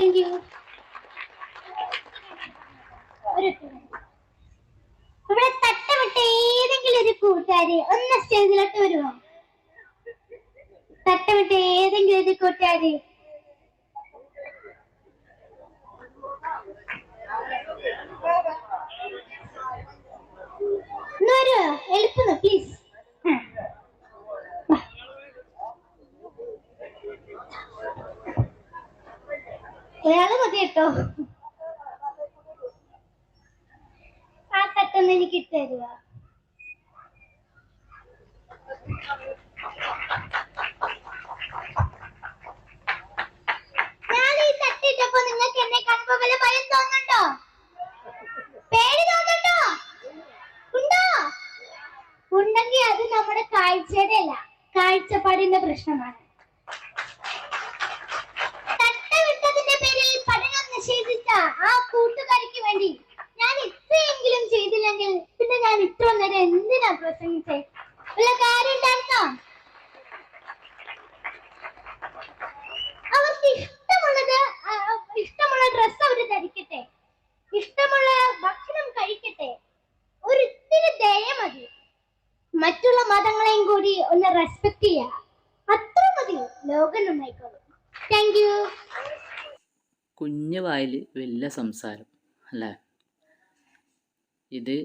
Thank you ഇവിടെ തട്ടമിട്ട ഏതെങ്കിലും ഒരു കൂട്ടുകാരി ഒന്ന് സ്റ്റേജിലോട്ട് വരുമോ? തട്ടമിട്ട ഏതെങ്കിലും ഒരു കൂട്ടുകാരി. ഒന്ന് വരുമോ എളുപ്പം പ്ലീസ് ഒരാൾ മതി കേട്ടോ. ആ തട്ടൊന്ന് എനിക്ക് ഇട്ട് തരുക. നിങ്ങൾക്ക് എന്നെ പേടി ഉണ്ടോ? ഉണ്ടെങ്കിൽ അത് നമ്മുടെ കാഴ്ചയുടെ അല്ല കാഴ്ചപ്പാടിന്റെ പ്രശ്നമാണ്. നേരം എന്തിനാ പ്രസംഗിച്ചേ? വല്ല കാര്യം ഉണ്ടായിരുന്നോ? അവർക്ക് ഇഷ്ടമുള്ളത് ഇഷ്ടമുള്ള ഡ്രസ് അവർ ധരിക്കട്ടെ. ഇഷ്ടമുള്ള ഭക്ഷണം കഴിക്കട്ടെ. ഒരു ഇത്തിരി ദയ മതി. മറ്റുള്ള മതങ്ങളെയും കൂടി ഒന്ന് റെസ്പെക്ട് ചെയ്യുക അത്ര മതി. ലോകം നന്നായിക്കോളും. താങ്ക് യു കുഞ്ഞു വായിൽ വലിയ സംസാരം അല്ലേ? ഇത്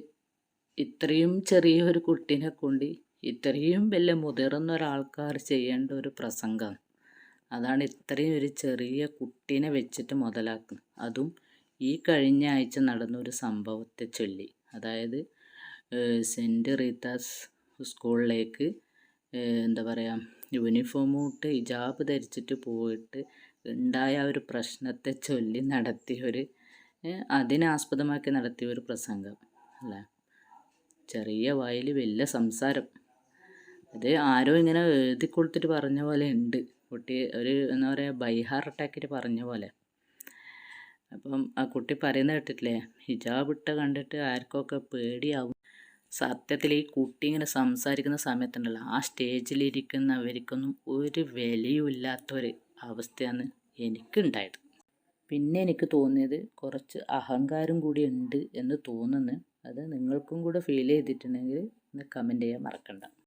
ഇത്രയും ചെറിയൊരു കുട്ടീനെ കൊണ്ട് ഇത്രയും വലിയ മുതിർന്ന ഒരാൾക്കാർ ചെയ്യേണ്ട ഒരു പ്രസംഗം. അതാണ് ഇത്രയും ഒരു ചെറിയ കുട്ടീനെ വെച്ചിട്ട് മുതലാക്കുന്നത്. അതും ഈ കഴിഞ്ഞ ആഴ്ച നടന്ന ഒരു സംഭവത്തെ ചൊല്ലി. അതായത് സെന്റ് റീത്താസ് സ്കൂളിലേക്ക് എന്താ പറയുക യൂണിഫോം ഇട്ട് ഹിജാബ് ധരിച്ചിട്ട് പോയിട്ട് ഉണ്ടായ ഒരു പ്രശ്നത്തെ ചൊല്ലി നടത്തിയ ഒരു ഏഹ് അതിനെ നടത്തിയ ഒരു പ്രസംഗം അല്ലേ? ചെറിയ വായിൽ വലിയ സംസാരം. അത് ആരോ ഇങ്ങനെ എഴുതി കൊടുത്തിട്ട് പറഞ്ഞ പോലെ ഉണ്ട്. കുട്ടി ഒരു എന്താ പറയുക ബൈഹാർ അറ്റാക്കിട്ട് പറഞ്ഞ പോലെ. അപ്പം ആ കുട്ടി പറയുന്നത് കേട്ടിട്ടില്ലേ? ഹിജാബ് ഇട്ട കണ്ടിട്ട് ആർക്കൊക്കെ പേടിയാവും. സത്യത്തിൽ ഈ കുട്ടി ഇങ്ങനെ സംസാരിക്കുന്ന സമയത്തുണ്ടല്ലോ ആ സ്റ്റേജിലിരിക്കുന്നവർക്കൊന്നും ഒരു വിലയുമില്ലാത്തൊരു അവസ്ഥയാണ് എനിക്കുണ്ടായത്. പിന്നെ എനിക്ക് തോന്നിയത് കുറച്ച് അഹങ്കാരം കൂടി ഉണ്ട് എന്ന് തോന്നുന്നു. അത് നിങ്ങൾക്കും കൂടെ ഫീൽ ചെയ്തിട്ടുണ്ടെങ്കിൽ ഒന്ന് കമന്റ് ചെയ്യാൻ മറക്കണ്ട.